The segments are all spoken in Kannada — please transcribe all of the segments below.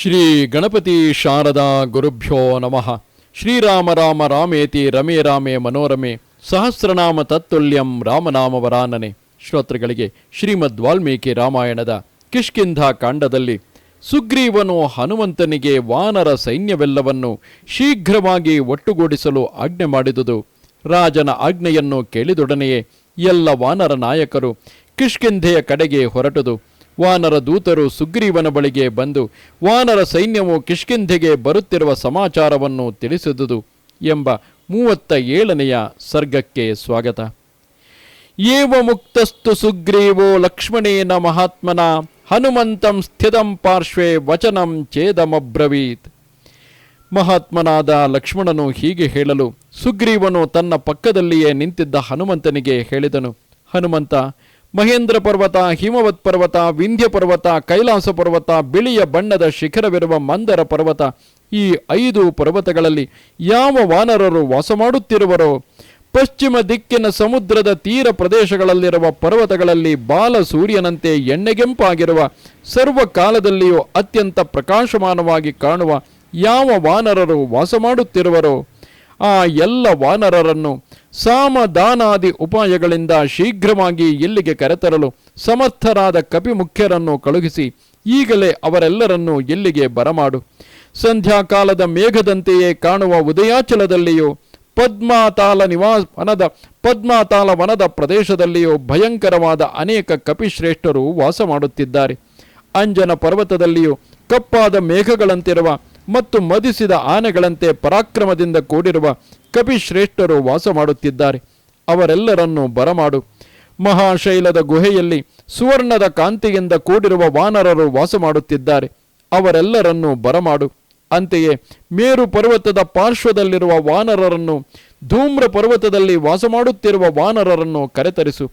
ಶ್ರೀ ಗಣಪತಿ ಶಾರದಾ ಗುರುಭ್ಯೋ ನಮಃ. ಶ್ರೀರಾಮ ರಾಮ ರಾಮೇತಿ ರಮೇ ರಾಮೇ ಮನೋರಮೆ. ಸಹಸ್ರನಾಮ ತತ್ತುಲ್ಯಂ ರಾಮನಾಮವರಾನನೆ ಶ್ರೋತೃಗಳಿಗೆ ಶ್ರೀಮದ್ ವಾಲ್ಮೀಕಿ ರಾಮಾಯಣದ ಕಿಷ್ಕಿಂಧ ಕಾಂಡದಲ್ಲಿ ಸುಗ್ರೀವನು ಹನುಮಂತನಿಗೆ ವಾನರ ಸೈನ್ಯವೆಲ್ಲವನ್ನು ಶೀಘ್ರವಾಗಿ ಒಟ್ಟುಗೂಡಿಸಲು ಆಜ್ಞೆ ಮಾಡಿದುದು. ರಾಜನ ಆಜ್ಞೆಯನ್ನು ಕೇಳಿದೊಡನೆಯೇ ಎಲ್ಲ ವಾನರ ನಾಯಕರು ಕಿಷ್ಕಿಂಧೆಯ ಕಡೆಗೆ ಹೊರಟುದು. ವಾನರ ದೂತರು ಸುಗ್ರೀವನ ಬಳಿಗೆ ಬಂದು, ವಾನರ ಸೈನ್ಯವು ಕಿಷ್ಕಿಂಧೆಗೆ ಬರುತ್ತಿರುವ ಸಮಾಚಾರವನ್ನು ತಿಳಿಸಿದುದು ಎಂಬ ಮೂವತ್ತ ಏಳನೆಯ ಸರ್ಗಕ್ಕೆ ಸ್ವಾಗತ. ಏವ ಮುಕ್ತಸ್ತು ಸುಗ್ರೀವೋ ಲಕ್ಷ್ಮಣೇನ ಮಹಾತ್ಮನ, ಹನುಮಂತಂ ಸ್ಥಿತಂ ಪಾರ್ಶ್ವೇ ವಚನಂ ಛೇದಮಬ್ರವೀತ್. ಮಹಾತ್ಮನಾದ ಲಕ್ಷ್ಮಣನು ಹೀಗೆ ಹೇಳಲು, ಸುಗ್ರೀವನು ತನ್ನ ಪಕ್ಕದಲ್ಲಿಯೇ ನಿಂತಿದ್ದ ಹನುಮಂತನಿಗೆ ಹೇಳಿದನು, ಹನುಮಂತ ಮಹೇಂದ್ರ ಪರ್ವತ, ಹಿಮವತ್ ಪರ್ವತ, ವಿಂಧ್ಯ ಪರ್ವತ, ಕೈಲಾಸ ಪರ್ವತ, ಬಿಳಿಯ ಬಣ್ಣದ ಶಿಖರವಿರುವ ಮಂದರ ಪರ್ವತ ಈ ಐದು ಪರ್ವತಗಳಲ್ಲಿ ಯಾವ ವಾನರರು ವಾಸ ಮಾಡುತ್ತಿರುವರೋ, ಪಶ್ಚಿಮ ದಿಕ್ಕಿನ ಸಮುದ್ರದ ತೀರ ಪ್ರದೇಶಗಳಲ್ಲಿರುವ ಪರ್ವತಗಳಲ್ಲಿ ಬಾಲ ಸೂರ್ಯನಂತೆ ಎಣ್ಣೆಗೆಂಪಾಗಿರುವ ಸರ್ವ ಕಾಲದಲ್ಲಿಯೂ ಅತ್ಯಂತ ಪ್ರಕಾಶಮಾನವಾಗಿ ಕಾಣುವ ಯಾವ ವಾನರರು ವಾಸ ಮಾಡುತ್ತಿರುವರೋ, ಆ ಎಲ್ಲ ವಾನರರನ್ನು ಸಾಮದಾನಾದಿ ಉಪಾಯಗಳಿಂದ ಶೀಘ್ರವಾಗಿ ಇಲ್ಲಿಗೆ ಕರೆತರಲು ಸಮರ್ಥರಾದ ಕಪಿಮುಖ್ಯರನ್ನು ಕಳುಹಿಸಿ ಈಗಲೇ ಅವರೆಲ್ಲರನ್ನೂ ಇಲ್ಲಿಗೆ ಬರಮಾಡು. ಸಂಧ್ಯಾಕಾಲದ ಮೇಘದಂತೆಯೇ ಕಾಣುವ ಉದಯಾಚಲದಲ್ಲಿಯೂ, ಪದ್ಮಾತಾಲ ನಿವಾಸ ವನದ, ಪದ್ಮಾತಾಲ ವನದ ಪ್ರದೇಶದಲ್ಲಿಯೂ ಭಯಂಕರವಾದ ಅನೇಕ ಕಪಿಶ್ರೇಷ್ಠರು ವಾಸ ಮಾಡುತ್ತಿದ್ದಾರೆ. ಅಂಜನ ಪರ್ವತದಲ್ಲಿಯೂ ಕಪ್ಪಾದ ಮೇಘಗಳಂತಿರುವ ಮತ್ತು ಮದಿಸಿದ ಆನೆಗಳಂತೆ ಪರಾಕ್ರಮದಿಂದ ಕೂಡಿರುವ ಕಪಿಶ್ರೇಷ್ಠರು ವಾಸ ಮಾಡುತ್ತಿದ್ದಾರೆ ಅವರೆಲ್ಲರನ್ನೂ ಬರಮಾಡು. ಮಹಾಶೈಲದ ಗುಹೆಯಲ್ಲಿ ಸುವರ್ಣದ ಕಾಂತಿಯಿಂದ ಕೂಡಿರುವ ವಾನರರು ವಾಸ ಮಾಡುತ್ತಿದ್ದಾರೆ ಅವರೆಲ್ಲರನ್ನೂ ಬರಮಾಡು. ಅಂತೆಯೇ ಮೇರು ಪರ್ವತದ ಪಾರ್ಶ್ವದಲ್ಲಿರುವ ವಾನರರನ್ನು, ಧೂಮ್ರ ಪರ್ವತದಲ್ಲಿ ವಾಸ ಮಾಡುತ್ತಿರುವ ವಾನರರನ್ನು ಕರೆತರಿಸು.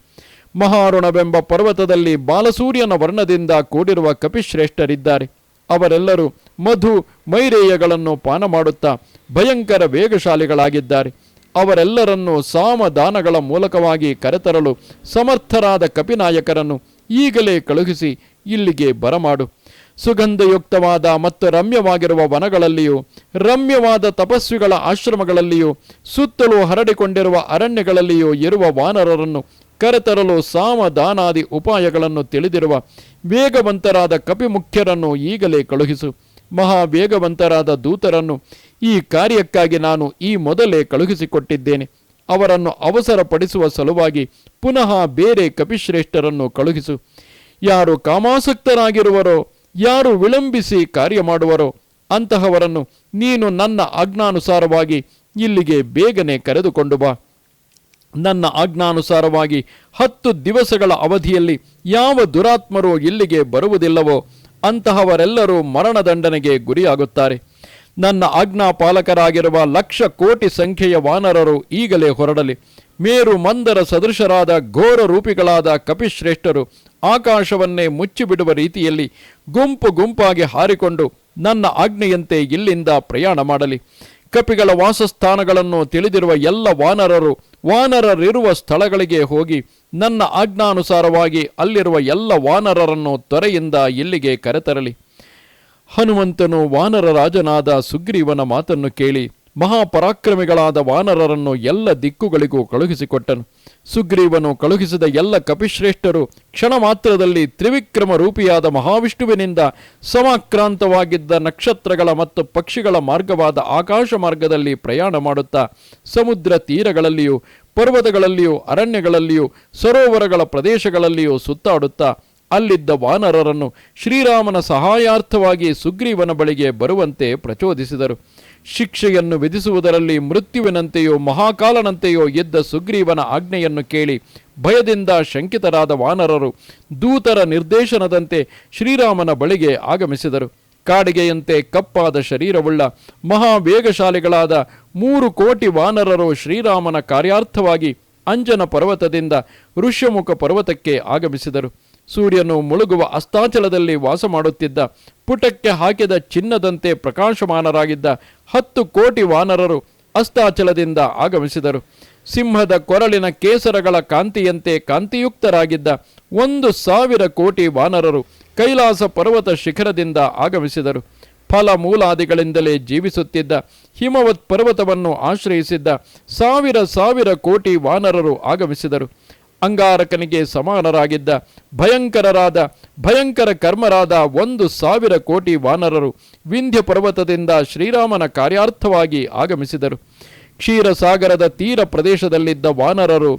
ಮಹಾರುಣವೆಂಬ ಪರ್ವತದಲ್ಲಿ ಬಾಲಸೂರ್ಯನ ವರ್ಣದಿಂದ ಕೂಡಿರುವ ಕಪಿಶ್ರೇಷ್ಠರಿದ್ದಾರೆ. ಅವರೆಲ್ಲರೂ ಮಧು ಮೈರೇಯಗಳನ್ನು ಪಾನ ಮಾಡುತ್ತಾ ಭಯಂಕರ ವೇಗಶಾಲಿಗಳಾಗಿದ್ದಾರೆ. ಅವರೆಲ್ಲರನ್ನು ಸಾಮದಾನಗಳ ಮೂಲಕವಾಗಿ ಕರೆತರಲು ಸಮರ್ಥರಾದ ಕಪಿನಾಯಕರನ್ನು ಈಗಲೇ ಕಳುಹಿಸಿ ಇಲ್ಲಿಗೆ ಬರಮಾಡು. ಸುಗಂಧಯುಕ್ತವಾದ ಮತ್ತು ರಮ್ಯವಾಗಿರುವ ವನಗಳಲ್ಲಿಯೂ, ರಮ್ಯವಾದ ತಪಸ್ವಿಗಳ ಆಶ್ರಮಗಳಲ್ಲಿಯೂ, ಸುತ್ತಲೂ ಹರಡಿಕೊಂಡಿರುವ ಅರಣ್ಯಗಳಲ್ಲಿಯೂ ಇರುವ ವಾನರರನ್ನು ಕರೆತರಲು ಸಾಮದಾನಾದಿ ಉಪಾಯಗಳನ್ನು ತಿಳಿದಿರುವ ವೇಗವಂತರಾದ ಕಪಿಮುಖ್ಯರನ್ನು ಈಗಲೇ ಕಳುಹಿಸು. ಮಹಾವೇಗವಂತರಾದ ದೂತರನ್ನು ಈ ಕಾರ್ಯಕ್ಕಾಗಿ ನಾನು ಈ ಮೊದಲೇ ಕಳುಹಿಸಿಕೊಟ್ಟಿದ್ದೇನೆ. ಅವರನ್ನು ಅವಸರಪಡಿಸುವ ಸಲುವಾಗಿ ಪುನಃ ಬೇರೆ ಕಪಿಶ್ರೇಷ್ಠರನ್ನು ಕಳುಹಿಸು. ಯಾರು ಕಾಮಾಸಕ್ತರಾಗಿರುವರೋ, ಯಾರು ವಿಳಂಬಿಸಿ ಕಾರ್ಯ ಮಾಡುವರೋ, ಅಂತಹವರನ್ನು ನೀನು ನನ್ನ ಆಜ್ಞಾನುಸಾರವಾಗಿ ಇಲ್ಲಿಗೆ ಬೇಗನೆ ಕರೆದುಕೊಂಡು ಬಾ. ನನ್ನ ಆಜ್ಞಾನುಸಾರವಾಗಿ ಹತ್ತು ದಿವಸಗಳ ಅವಧಿಯಲ್ಲಿ ಯಾವ ದುರಾತ್ಮರು ಇಲ್ಲಿಗೆ ಬರುವುದಿಲ್ಲವೋ ಅಂತಹವರೆಲ್ಲರೂ ಮರಣದಂಡನೆಗೆ ಗುರಿಯಾಗುತ್ತಾರೆ. ನನ್ನ ಆಜ್ಞಾಪಾಲಕರಾಗಿರುವ ಲಕ್ಷ ಕೋಟಿ ಸಂಖ್ಯೆಯ ವಾನರರು ಈಗಲೇ ಹೊರಡಲಿ. ಮೇರು ಮಂದರ ಸದೃಶರಾದ ಘೋರ ರೂಪಿಗಳಾದ ಕಪಿಶ್ರೇಷ್ಠರು ಆಕಾಶವನ್ನೇ ಮುಚ್ಚಿಬಿಡುವ ರೀತಿಯಲ್ಲಿ ಗುಂಪು ಗುಂಪಾಗಿ ಹಾರಿಕೊಂಡು ನನ್ನ ಆಜ್ಞೆಯಂತೆ ಇಲ್ಲಿಂದ ಪ್ರಯಾಣ ಮಾಡಲಿ. ಕಪಿಗಳ ವಾಸಸ್ಥಾನಗಳನ್ನು ತಿಳಿದಿರುವ ಎಲ್ಲ ವಾನರರು, ವಾನರರಿರುವ ಸ್ಥಳಗಳಿಗೆ ಹೋಗಿ ನನ್ನ ಆಜ್ಞಾನುಸಾರವಾಗಿ ಅಲ್ಲಿರುವ ಎಲ್ಲ ವಾನರರನ್ನು ತೊರೆಯಿಂದ ಇಲ್ಲಿಗೆ ಕರೆತರಲಿ. ಹನುಮಂತನು ವಾನರ ರಾಜನಾದ ಸುಗ್ರೀವನ ಮಾತನ್ನು ಕೇಳಿ ಮಹಾಪರಾಕ್ರಮಿಗಳಾದ ವಾನರರನ್ನು ಎಲ್ಲ ದಿಕ್ಕುಗಳಿಗೂ ಕಳುಹಿಸಿಕೊಟ್ಟನು. ಸುಗ್ರೀವನು ಕಳುಹಿಸಿದ ಎಲ್ಲ ಕಪಿಶ್ರೇಷ್ಠರು ಕ್ಷಣ ಮಾತ್ರದಲ್ಲಿ ತ್ರಿವಿಕ್ರಮ ರೂಪಿಯಾದ ಮಹಾವಿಷ್ಣುವಿನಿಂದ ಸಮಾಕ್ರಾಂತವಾಗಿದ್ದ ನಕ್ಷತ್ರಗಳ ಮತ್ತು ಪಕ್ಷಿಗಳ ಮಾರ್ಗವಾದ ಆಕಾಶ ಮಾರ್ಗದಲ್ಲಿ ಪ್ರಯಾಣ ಮಾಡುತ್ತಾ, ಸಮುದ್ರ ತೀರಗಳಲ್ಲಿಯೂ, ಪರ್ವತಗಳಲ್ಲಿಯೂ, ಅರಣ್ಯಗಳಲ್ಲಿಯೂ, ಸರೋವರಗಳ ಪ್ರದೇಶಗಳಲ್ಲಿಯೂ ಸುತ್ತಾಡುತ್ತಾ, ಅಲ್ಲಿದ್ದ ವಾನರರನ್ನು ಶ್ರೀರಾಮನ ಸಹಾಯಾರ್ಥವಾಗಿ ಸುಗ್ರೀವನ ಬಳಿಗೆ ಬರುವಂತೆ ಪ್ರಚೋದಿಸಿದರು. ಶಿಕ್ಷೆಯನ್ನು ವಿಧಿಸುವುದರಲ್ಲಿ ಮೃತ್ಯುವಿನಂತೆಯೋ ಮಹಾಕಾಲನಂತೆಯೋ ಎದ್ದ ಸುಗ್ರೀವನ ಆಜ್ಞೆಯನ್ನು ಕೇಳಿ ಭಯದಿಂದ ಶಂಕಿತರಾದ ವಾನರರು ದೂತರ ನಿರ್ದೇಶನದಂತೆ ಶ್ರೀರಾಮನ ಬಳಿಗೆ ಆಗಮಿಸಿದರು. ಕಾಡಿಗೆಯಂತೆ ಕಪ್ಪಾದ ಶರೀರವುಳ್ಳ ಮಹಾವೇಗಶಾಲಿಗಳಾದ ಮೂರು ಕೋಟಿ ವಾನರರು ಶ್ರೀರಾಮನ ಕಾರ್ಯಾರ್ಥವಾಗಿ ಅಂಜನ ಪರ್ವತದಿಂದ ಋಷ್ಯಮುಖ ಪರ್ವತಕ್ಕೆ ಆಗಮಿಸಿದರು. ಸೂರ್ಯನು ಮುಳುಗುವ ಅಸ್ತಾಚಲದಲ್ಲಿ ವಾಸ ಮಾಡುತ್ತಿದ್ದ, ಪುಟಕ್ಕೆ ಹಾಕಿದ ಚಿನ್ನದಂತೆ ಪ್ರಕಾಶಮಾನರಾಗಿದ್ದ ಹತ್ತು ಕೋಟಿ ವಾನರರು ಅಸ್ತಾಚಲದಿಂದ ಆಗಮಿಸಿದರು. ಸಿಂಹದ ಕೊರಳಿನ ಕೇಸರಗಳ ಕಾಂತಿಯಂತೆ ಕಾಂತಿಯುಕ್ತರಾಗಿದ್ದ ಒಂದು ಸಾವಿರ ಕೋಟಿ ವಾನರರು ಕೈಲಾಸ ಪರ್ವತ ಶಿಖರದಿಂದ ಆಗಮಿಸಿದರು. ಫಲ ಮೂಲಾದಿಗಳಿಂದಲೇ ಜೀವಿಸುತ್ತಿದ್ದ ಹಿಮವತ್ ಪರ್ವತವನ್ನು ಆಶ್ರಯಿಸಿದ್ದ ಸಾವಿರ ಸಾವಿರ ಕೋಟಿ ವಾನರರು ಆಗಮಿಸಿದರು. ಅಂಗಾರಕನಿಗೆ ಸಮಾನರಾಗಿದ್ದ ಭಯಂಕರರಾದ, ಭಯಂಕರ ಕರ್ಮರಾದ ಒಂದು ಸಾವಿರ ಕೋಟಿ ವಾನರರು ವಿಂಧ್ಯ ಪರ್ವತದಿಂದ ಶ್ರೀರಾಮನ ಕಾರ್ಯಾರ್ಥವಾಗಿ ಆಗಮಿಸಿದರು. ಕ್ಷೀರಸಾಗರದ ತೀರ ಪ್ರದೇಶದಲ್ಲಿದ್ದ ವಾನರರು,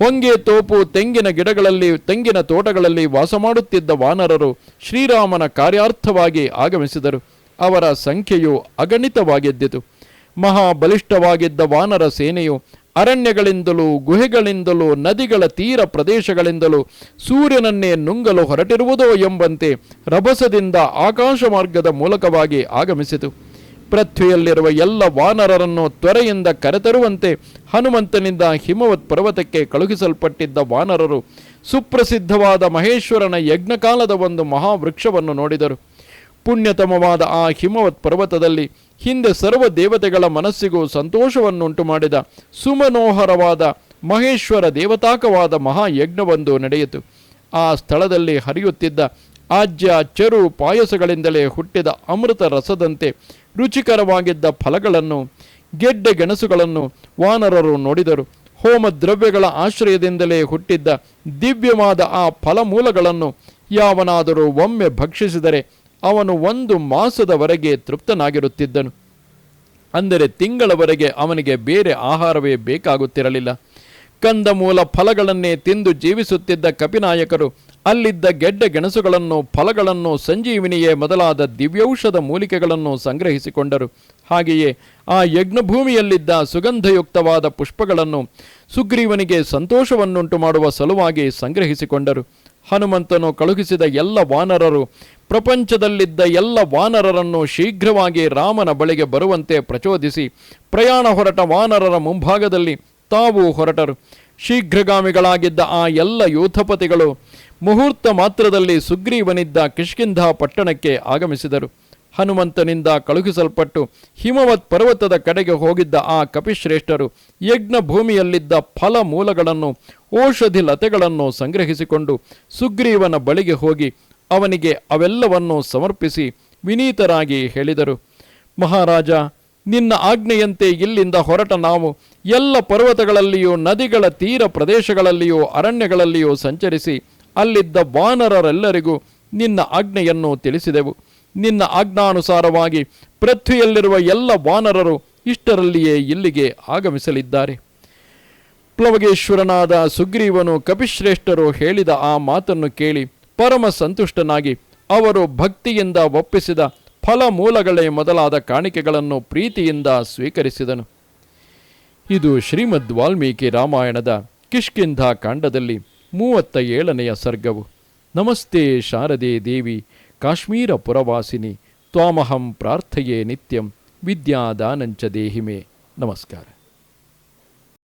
ಹೊಂಗೆ ತೋಪು ತೆಂಗಿನ ಗಿಡಗಳಲ್ಲಿ, ತೆಂಗಿನ ತೋಟಗಳಲ್ಲಿ ವಾಸ ಮಾಡುತ್ತಿದ್ದ ವಾನರರು ಶ್ರೀರಾಮನ ಕಾರ್ಯಾರ್ಥವಾಗಿ ಆಗಮಿಸಿದರು. ಅವರ ಸಂಖ್ಯೆಯು ಅಗಣಿತವಾಗಿದ್ದಿತು. ಮಹಾಬಲಿಷ್ಠವಾಗಿದ್ದ ವಾನರ ಸೇನೆಯು ಅರಣ್ಯಗಳಿಂದಲೂ, ಗುಹೆಗಳಿಂದಲೂ, ನದಿಗಳ ತೀರ ಪ್ರದೇಶಗಳಿಂದಲೂ ಸೂರ್ಯನನ್ನೇ ನುಂಗಲು ಹೊರಟಿರುವುದೋ ಎಂಬಂತೆ ರಭಸದಿಂದ ಆಕಾಶ ಮಾರ್ಗದ ಮೂಲಕವಾಗಿ ಆಗಮಿಸಿತು. ಪೃಥ್ವಿಯಲ್ಲಿರುವ ಎಲ್ಲ ವಾನರರನ್ನು ತ್ವರೆಯಿಂದ ಕರೆತರುವಂತೆ ಹನುಮಂತನಿಂದ ಹಿಮವತ್ ಪರ್ವತಕ್ಕೆ ಕಳುಹಿಸಲ್ಪಟ್ಟಿದ್ದ ವಾನರರು ಸುಪ್ರಸಿದ್ಧವಾದ ಮಹೇಶ್ವರನ ಯಜ್ಞಕಾಲದ ಒಂದು ಮಹಾವೃಕ್ಷವನ್ನು ನೋಡಿದರು. ಪುಣ್ಯತಮವಾದ ಆ ಹಿಮವತ್ ಪರ್ವತದಲ್ಲಿ ಹಿಂದೆ ಸರ್ವ ದೇವತೆಗಳ ಮನಸ್ಸಿಗೂ ಸಂತೋಷವನ್ನುಂಟು ಮಾಡಿದ ಸುಮನೋಹರವಾದ ಮಹೇಶ್ವರ ದೇವತಾಕವಾದ ಮಹಾಯಜ್ಞವೊಂದು ನಡೆಯಿತು. ಆ ಸ್ಥಳದಲ್ಲಿ ಹರಿಯುತ್ತಿದ್ದ ಆಜ್ಯ ಚರು ಪಾಯಸಗಳಿಂದಲೇ ಹುಟ್ಟಿದ ಅಮೃತ ರಸದಂತೆ ರುಚಿಕರವಾಗಿದ್ದ ಫಲಗಳನ್ನು, ಗೆಡ್ಡೆ ಗೆಣಸುಗಳನ್ನು ವಾನರರು ನೋಡಿದರು. ಹೋಮ ದ್ರವ್ಯಗಳ ಆಶ್ರಯದಿಂದಲೇ ಹುಟ್ಟಿದ್ದ ದಿವ್ಯವಾದ ಆ ಫಲಮೂಲಗಳನ್ನು ಯಾವನಾದರೂ ಒಮ್ಮೆ ಭಕ್ಷಿಸಿದರೆ ಅವನು ಒಂದು ಮಾಸದವರೆಗೆ ತೃಪ್ತನಾಗಿರುತ್ತಿದ್ದನು. ಅಂದರೆ ತಿಂಗಳವರೆಗೆ ಅವನಿಗೆ ಬೇರೆ ಆಹಾರವೇ ಬೇಕಾಗುತ್ತಿರಲಿಲ್ಲ. ಕಂದಮೂಲ ಫಲಗಳನ್ನೇ ತಿಂದು ಜೀವಿಸುತ್ತಿದ್ದ ಕಪಿನಾಯಕರು ಅಲ್ಲಿದ್ದ ಗೆಡ್ಡೆ ಗೆಣಸುಗಳನ್ನು, ಫಲಗಳನ್ನು ಸಂಜೀವಿನಿಯೇ ಮೊದಲಾದ ದಿವ್ಯೌಷಧ ಮೂಲಿಕೆಗಳನ್ನು ಸಂಗ್ರಹಿಸಿಕೊಂಡರು. ಹಾಗೆಯೇ ಆ ಯಜ್ಞಭೂಮಿಯಲ್ಲಿದ್ದ ಸುಗಂಧಯುಕ್ತವಾದ ಪುಷ್ಪಗಳನ್ನು ಸುಗ್ರೀವನಿಗೆ ಸಂತೋಷವನ್ನುಂಟು ಮಾಡುವ ಸಲುವಾಗಿ ಸಂಗ್ರಹಿಸಿಕೊಂಡರು. ಹನುಮಂತನು ಕಳುಹಿಸಿದ ಎಲ್ಲ ವಾನರರು ಪ್ರಪಂಚದಲ್ಲಿದ್ದ ಎಲ್ಲ ವಾನರರನ್ನು ಶೀಘ್ರವಾಗಿ ರಾಮನ ಬಳಿಗೆ ಬರುವಂತೆ ಪ್ರಚೋದಿಸಿ, ಪ್ರಯಾಣ ಹೊರಟ ವಾನರರ ಮುಂಭಾಗದಲ್ಲಿ ತಾವು ಹೊರಟರು. ಶೀಘ್ರಗಾಮಿಗಳಾಗಿದ್ದ ಆ ಎಲ್ಲ ಯೋಧಪತಿಗಳು ಮುಹೂರ್ತ ಮಾತ್ರದಲ್ಲಿ ಸುಗ್ರೀವನಿದ್ದ ಕಿಷ್ಕಿಂಧ ಪಟ್ಟಣಕ್ಕೆ ಆಗಮಿಸಿದರು. ಹನುಮಂತನಿಂದ ಕಳುಹಿಸಲ್ಪಟ್ಟು ಹಿಮವತ್ ಪರ್ವತದ ಕಡೆಗೆ ಹೋಗಿದ್ದ ಆ ಕಪಿಶ್ರೇಷ್ಠರು ಯಜ್ಞ ಭೂಮಿಯಲ್ಲಿದ್ದ ಫಲ ಮೂಲಗಳನ್ನು, ಔಷಧಿ ಲತೆಗಳನ್ನು ಸಂಗ್ರಹಿಸಿಕೊಂಡು ಸುಗ್ರೀವನ ಬಳಿಗೆ ಹೋಗಿ ಅವನಿಗೆ ಅವೆಲ್ಲವನ್ನು ಸಮರ್ಪಿಸಿ ವಿನೀತರಾಗಿ ಹೇಳಿದರು. ಮಹಾರಾಜ, ನಿನ್ನ ಆಜ್ಞೆಯಂತೆ ಇಲ್ಲಿಂದ ಹೊರಟ ನಾವು ಎಲ್ಲ ಪರ್ವತಗಳಲ್ಲಿಯೂ, ನದಿಗಳ ತೀರ ಪ್ರದೇಶಗಳಲ್ಲಿಯೂ, ಅರಣ್ಯಗಳಲ್ಲಿಯೂ ಸಂಚರಿಸಿ ಅಲ್ಲಿದ್ದ ವಾನರರೆಲ್ಲರಿಗೂ ನಿನ್ನ ಆಜ್ಞೆಯನ್ನು ತಿಳಿಸಿದೆವು. ನಿನ್ನ ಆಜ್ಞಾನುಸಾರವಾಗಿ ಪೃಥ್ವಿಯಲ್ಲಿರುವ ಎಲ್ಲ ವಾನರರು ಇಷ್ಟರಲ್ಲಿಯೇ ಇಲ್ಲಿಗೆ ಆಗಮಿಸಲಿದ್ದಾರೆ. ಪ್ಲವಗೇಶ್ವರನಾದ ಸುಗ್ರೀವನು ಕಪಿಶ್ರೇಷ್ಠರು ಹೇಳಿದ ಆ ಮಾತನ್ನು ಕೇಳಿ ಪರಮ ಸಂತುಷ್ಟನಾಗಿ ಅವರು ಭಕ್ತಿಯಿಂದ ಒಪ್ಪಿಸಿದ ಫಲಮೂಲಗಳೇ ಮೊದಲಾದ ಕಾಣಿಕೆಗಳನ್ನು ಪ್ರೀತಿಯಿಂದ ಸ್ವೀಕರಿಸಿದನು. ಇದು ಶ್ರೀಮದ್ ವಾಲ್ಮೀಕಿ ರಾಮಾಯಣದ ಕಿಷ್ಕಿಂಧ ಕಾಂಡದಲ್ಲಿ ಮೂವತ್ತ ಏಳನೆಯ ಸರ್ಗವು. ನಮಸ್ತೆ ಶಾರದೆ ದೇವಿ, ಕಾಶ್ಮೀರ ಪುರವಾಸಿನಿ, ತ್ವಾಮಹಂ ಪ್ರಾರ್ಥಯೇ ನಿತ್ಯಂ, ವಿದ್ಯಾದಾನಂಚ ದೇಹಿಮೆ. ನಮಸ್ಕಾರ.